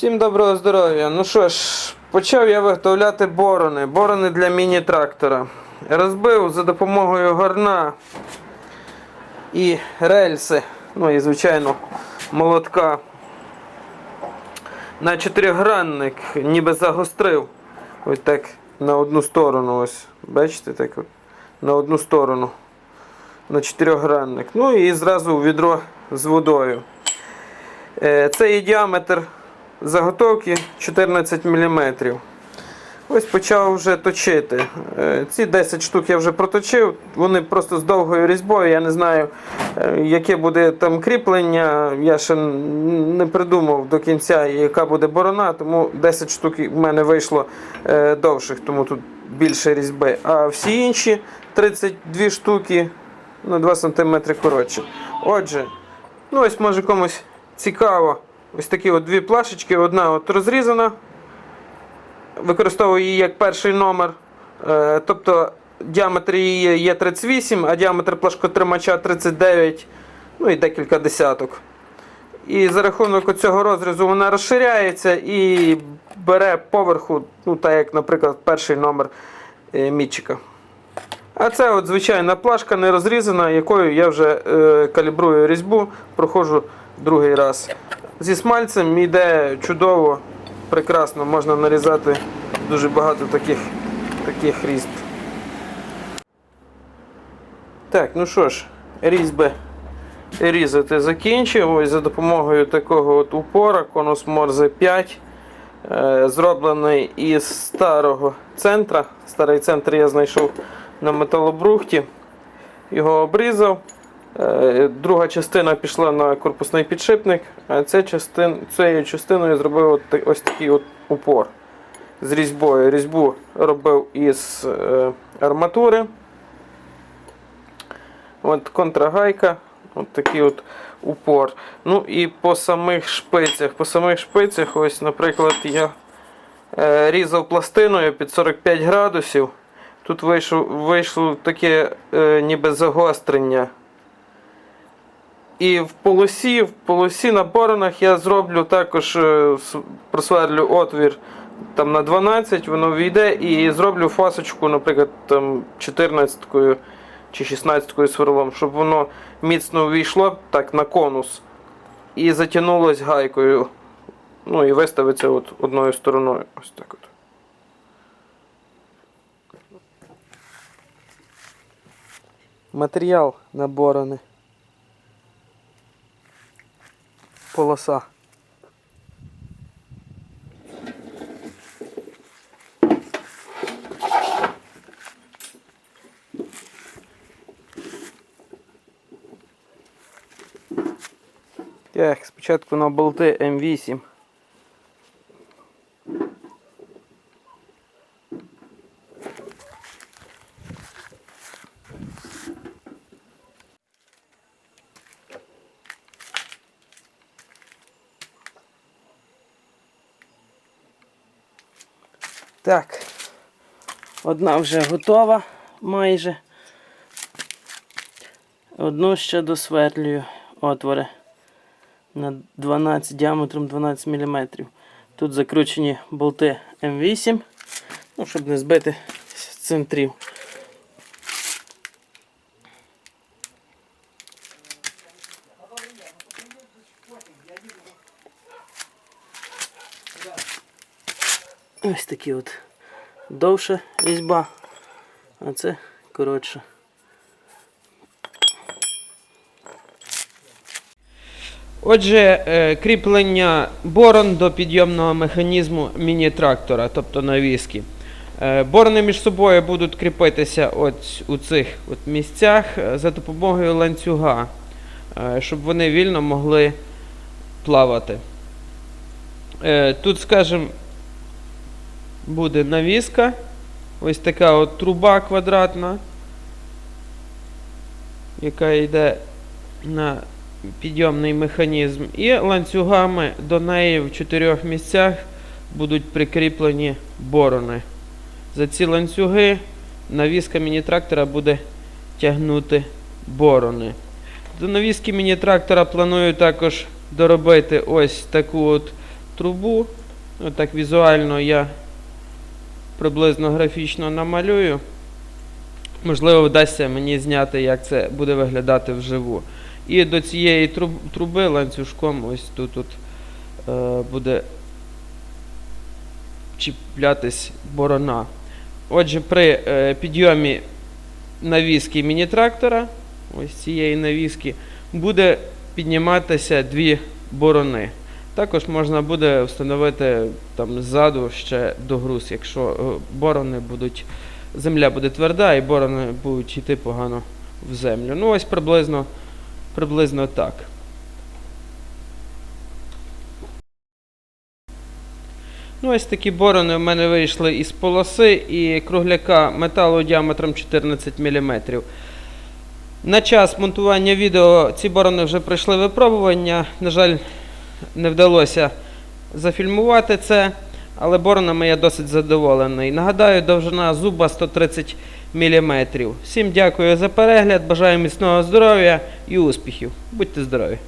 Всім доброго здоров'я. Ну що ж, почав я виготовляти борони. Борони для міні-трактора. Розбив за допомогою горна і рельси, ну і звичайно молотка. На чотиригранник ніби загострив. Ось так на одну сторону. Ось. Бачите, так от, на одну сторону. На чотиригранник. Ну і зразу відро з водою. Е, Це є діаметр заготовки 14 мм. Ось почав вже точити. Е, Ці 10 штук я вже проточив, вони просто з довгою різьбою. Я не знаю, е, яке буде там кріплення. Я ще не придумав до кінця, яка буде борона, тому 10 штук в мене вийшло е, довших, тому тут більше різьби. А всі інші 32 штуки на 2 см коротше. Отже, ну ось може комусь цікаво. Ось такі от дві плашечки, одна от розрізана. Використовую її як перший номер. Е, тобто діаметр її є 38, а діаметр плашкотримача 39, ну і декілька десяток. І за рахунок цього розрізу вона розширяється і бере поверху, ну так як, наприклад, перший номер е, мітчика. А це от звичайна плашка не розрізана, якою я вже е, калібрую різьбу, проходжу другий раз. Зі смальцем йде чудово, прекрасно, можна нарізати дуже багато таких, таких різьб. Так, ну що ж, різьби різати закінчив. Ось за допомогою такого от упора конус Морзе 5. е, Зроблений із старого центра. Старий центр я знайшов на металобрухті. Його обрізав. Е, Друга частина пішла на корпусний підшипник, а цією частиною зробив ось такий от упор з різьбою. Різьбу робив із е, арматури. От контрагайка, от такий от упор. Ну і по самих шпицях. По самих шпицях, ось, наприклад, я е, різав пластиною під 45 градусів. Тут вийшло, вийшло таке ніби загострення. І в полосі, в полосі на боронах я зроблю також е, просверлю отвір там на 12, воно війде і зроблю фасочку, наприклад, там 14 чи 16 сверлом, щоб воно міцно увійшло так на конус і затягнулось гайкою. Ну і виставиться от одною стороною. Ось так от. Матеріал на борони. Полоса. Так, спочатку на болти М8. Так, одна вже готова майже. Одну ще досверлюю отвори на 12 діаметром 12 мм. Тут закручені болти М8, ну, щоб не збити з центрів. Ось такі от довша різьба, а це коротша. Отже, е, кріплення борон до підйомного механізму міні-трактора, тобто навіски. Е, Борони між собою будуть кріпитися от у цих от місцях е, за допомогою ланцюга, щоб вони вільно могли плавати. Тут, скажімо, буде навіска, ось така от труба квадратна, яка йде на підйомний механізм, і ланцюгами до неї в чотирьох місцях будуть прикріплені борони. За ці ланцюги навіска міні-трактора буде тягнути борони. До навіски міні-трактора планую також доробити ось таку от трубу Отак візуально я приблизно графічно намалюю. Можливо, вдасться мені зняти, як це буде виглядати вживу. І до цієї труби ланцюжком ось тут от, е, буде чіплятись борона. Отже, при е, підйомі навіски міні-трактора, ось цієї навіски, буде підніматися дві борони. Також можна буде встановити там ззаду ще догруз, якщо е, борони будуть, земля буде тверда і борони будуть йти погано в землю. Ну ось приблизно, приблизно так. Ну, ось такі борони в мене вийшли із полоси і кругляка металу діаметром 14 мм. На час монтування відео ці борони вже пройшли випробування. На жаль, не вдалося зафільмувати це, але боронами я досить задоволений. Нагадаю, довжина зуба 130 мм. Всім дякую за перегляд, бажаю міцного здоров'я і успіхів. Будьте здорові!